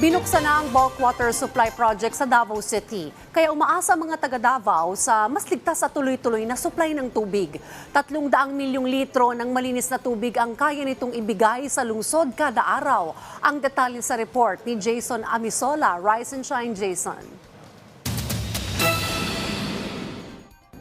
Binuksan na ang bulk water supply project sa Davao City. Kaya umaasa mga taga Davao sa mas ligtas at tuloy-tuloy na supply ng tubig. Tatlong daang milyong litro ng malinis na tubig ang kaya nitong ibigay sa lungsod kada araw. Ang detalye sa report ni Jason Amisola. Rise and shine, Jason.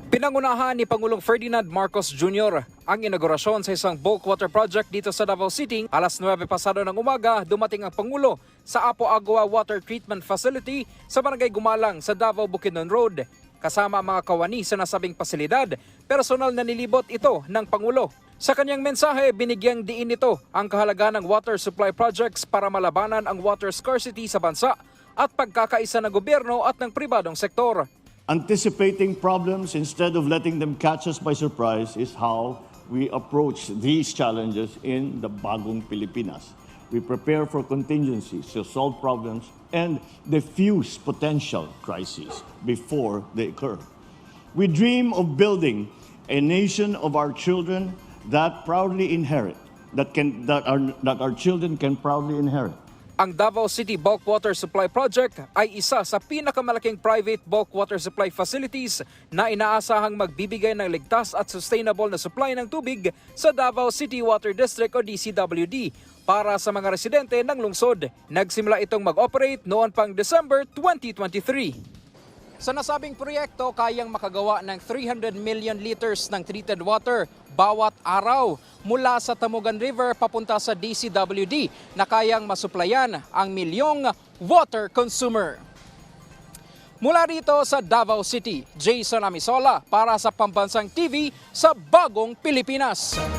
Pinangunahan ni Pangulong Ferdinand Marcos Jr. ang inaugurasyon sa isang bulk water project dito sa Davao City. Alas 9 pasado ng umaga, dumating ang Pangulo sa Apo Agua Water Treatment Facility sa Barangay Gumalang sa Davao Bukidnon Road. Kasama ang mga kawani sa nasabing pasilidad, personal na nilibot ito ng Pangulo. Sa kanyang mensahe, binigyang diin nito ang kahalagaan ng water supply projects para malabanan ang water scarcity sa bansa at pagkakaisa ng gobyerno at ng pribadong sektor. Anticipating problems instead of letting them catch us by surprise is how we approach these challenges in the Bagong Pilipinas. We prepare for contingencies to solve problems and diffuse potential crises before they occur. We dream of building a nation of our children that proudly inherit, that, can, that, our, that our children can proudly inherit. Ang Davao City Bulk Water Supply Project ay isa sa pinakamalaking private bulk water supply facilities na inaasahang magbibigay ng ligtas at sustainable na supply ng tubig sa Davao City Water District o DCWD para sa mga residente ng lungsod. Nagsimula itong mag-operate noon pang December 2023. Sa nasabing proyekto, kayang makagawa ng 300 million liters ng treated water bawat araw mula sa Tamugan River papunta sa DCWD na kayang masuplayan ang milyong water consumer. Mula rito sa Davao City, Jason Amisola para sa Pambansang TV sa Bagong Pilipinas.